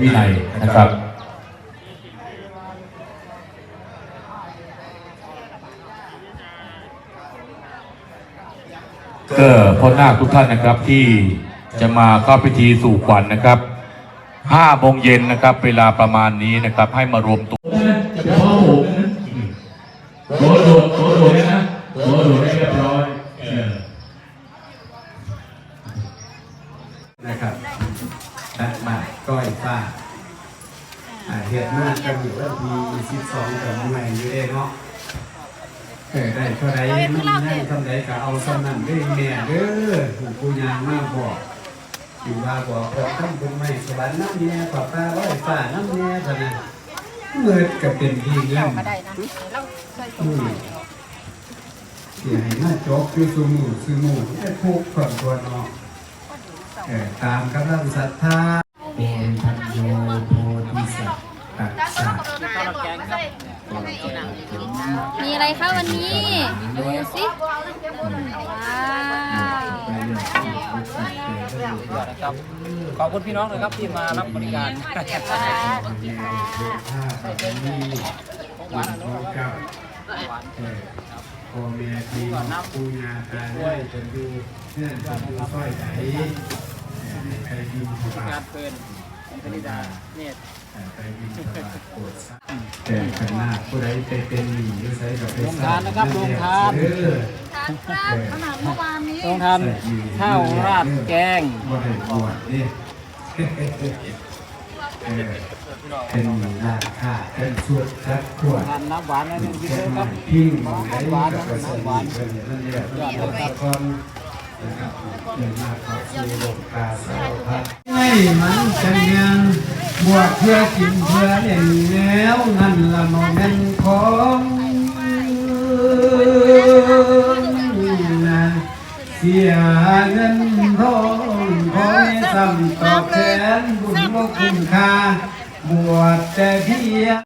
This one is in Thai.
วินัยนะครับ ก็พ่อนาคทุกท่านนะครับที่จะมาเข้าพิธีสู่ขวัญนะครับห้าโมงเย็นนะครับ เวลาประมาณนี้นะครับ ให้มารวมตัวจะไปพ่อโหกนะโดดโดดโดดโดดนะโดดโดดให้เรียบร้อย อยฟ้าอ่าเหตุมากันอยู่วันที่สิบสองกับเมื่อยอยู่เด้เนาะเออได้เท่าไรมันได้เท่าไรก็เอาสำนั่นเด้อแม่เด้อผู้ผู้ยางมาบอกอยู่ว่าบอกว่าทำบุญไม่สวรรค์น้ำเนี่ยปลาปลาร้อยฟ้าน้ำเนี่ยเท่านั้นเมื่อก็เป็นที่เงินก็ได้นะเราใส่ถุอืงมที่ให้มาจกคือสูมูสูมูไอ้พวกคนตัวเนาะเออตามกำลังศรัทธา โอนพันโยโพธิสัตว์ตัสสะมีอะไรคะวันนี้ ดูสิว้าวขอบคุณพี่น้องนะครับที่มารับบริการพ่อแม่ทีปูญาตาได้จนดูเนื่อนจนดูสร้อยไหน งานเพลินธนิดาเนี่ยไปดินสบางโปรดสักแต่ขนาดผู้ใดไปเป็นหนี้หรือใส่กับไปลงทานนะครับลงทาน เออทานครับขนาดเมื่อวานนี้ลงทานข้าวราดแกงบ่ได้บวชนี่เออเป็นราคาเป็นชุดทัดขวด ทานน้ำหวานนั่นเองพี่แค่เด้อคมัรับนทิ้งขอไว้น้ำหวานกับกระน้ำสีหวานเป็นนั่นแหละเป็นตะกอ นนะครับเดินมาเข้าสู่โลกาสาวพัดไม่มันจะยังบวชเพื่อกินเพื่อเล่นแล้วนั่นละมองเงินของนะเสียเงินทองขอให้ซ้ำตอบแทนบุญว่าคุณค่าบวชแต่เพียง